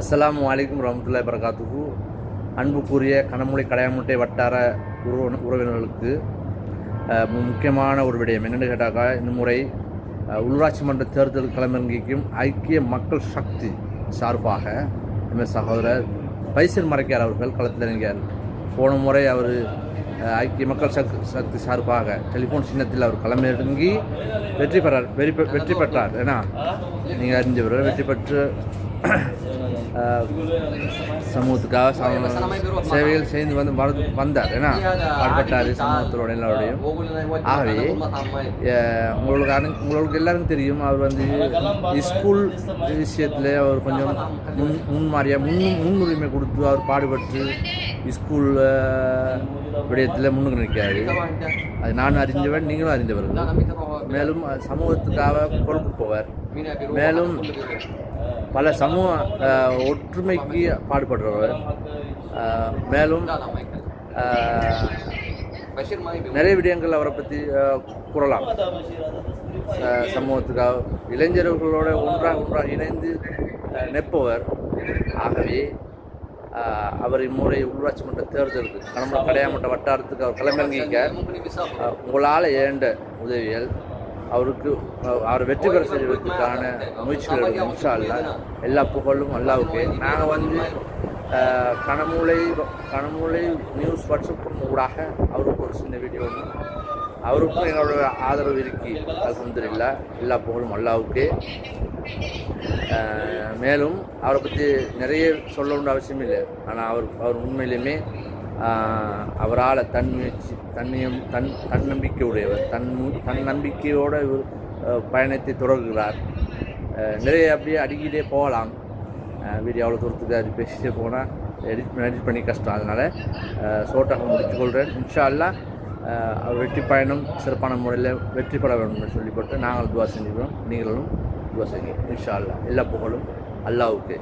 அஸ்லாம் வலைக்கம் வரமத்துல்லாஹி வரகாத்துக்கு அன்புக்குரிய கனமொழி கடையாமுட்டை வட்டார உறவு உறவினர்களுக்கு முக்கியமான ஒரு விடயம் என்னென்னு கேட்டாக்கா இந்த முறை உள்ளாட்சி மன்ற தேர்தல் களமிறங்கிக்கும் ஐக்கிய மக்கள் சக்தி சார்பாக எம்எஸ் சகோதரர் பைசல் மறைக்கார் அவர்கள் களத்தில் இறங்கியார் போன முறை அவர் ஐக்கிய மக்கள் சக்தி சக்தி சார்பாக டெலிஃபோன் சின்னத்தில் அவர் களமிறங்கி வெற்றி பெறார் வெற்றி பெ- வெற்றி பெற்றார். ஏன்னா நீங்கள் அறிஞ்சவர் வெற்றி பெற்று சமூகத்துக்காக சம- சேவைகள் செய்து வந்து வந்தார். ஏன்னா பாடுபட்டார் சமூகத்தோட எல்லாரோடையும். ஆகவே உங்களுக்கு அனை உங்களுக்கு எல்லாருக்கும் தெரியும் அவர் வந்து ஸ்கூல் விஷயத்தில் அவர் கொஞ்சம் முன் முன்மாறியாக முன் முன்னுரிமை கொடுத்து அவர் பாடுபட்டு ஸ்கூல் விடயத்தில் முன்னுக்கு நிற்கிறாரு அது நான் அறிஞ்சவர் நீங்களும் அறிந்தவர்கள் மேலும் சமூகத்துக்காக பொறுப்பு போவார் மேலும் பல சமூக ஒற்றுமைக்கு பாடுபடுறவர் மேலும் நிறைய விடயங்கள் அவரை பற்றி கூறலாம் சமூகத்துக்காக இளைஞர்களோட ஒன்றாக ஒன்றாக இணைந்து அஹ், நிற்பவர் ஆகவே அவர் இம்முறை உள்ளாட்சி மன்ற தேர்தலுக்கு கடம்பு கடையாமட்ட வட்டாரத்துக்கு அவர் கிளம்பிங்க உங்களால் ஏண்ட உதவிகள்? அவருக்கு அவர் வெற்றி பெற செய்வதற்கான முயற்சிகள் எடுக்கும் இன்ஷா எல்லா புகழும் அல்லாவுக்கு. நாங்கள் வந்து கனமூளை கனமூளை நியூஸ் வாட்ஸ்அப் ஊடாக அவருக்கு ஒரு சின்ன வீடியோ ஒன்று. அவருக்கும் எங்களோட ஆதரவு இருக்கி. இல்லை எல்லா புகழும் அல்லாவுக்கு. மேலும் அவரை பற்றி நிறைய சொல்ல வேண்டிய அவசியம் இல்லை. ஆனால் அவர் அவர் உண்மையிலுமே அவரால் தன் முயற்சி தன்னியம் தன் தன்னம்பிக்கை உடையவர் தன் மு- தன் நம்பிக்கையோடு இவர் பயணத்தை தொடர்கிறார். நிறைய அப்படியே அடிக்கிட்டே போகலாம். வீடியோ அவ்வளோ தூரத்துக்கு அது பேசிட்டே போனால் எடிட் எடிட் பண்ணி கஷ்டம். அதனால் ஷோட்டாக முடித்துக்கொள்கிறேன் இன்ஷா அல்லாஹ் அவர் வெற்றி பயணம் சிறப்பான முறையில் வெற்றி பெற வேண்டும் என்று சொல்லிப்பட்டு நாங்கள் துவா செஞ்சுக்கிறோம். நீங்களும் வசங்க இன்ஷா அல்லா எல்லா புகழும் அல்லாவுக்கு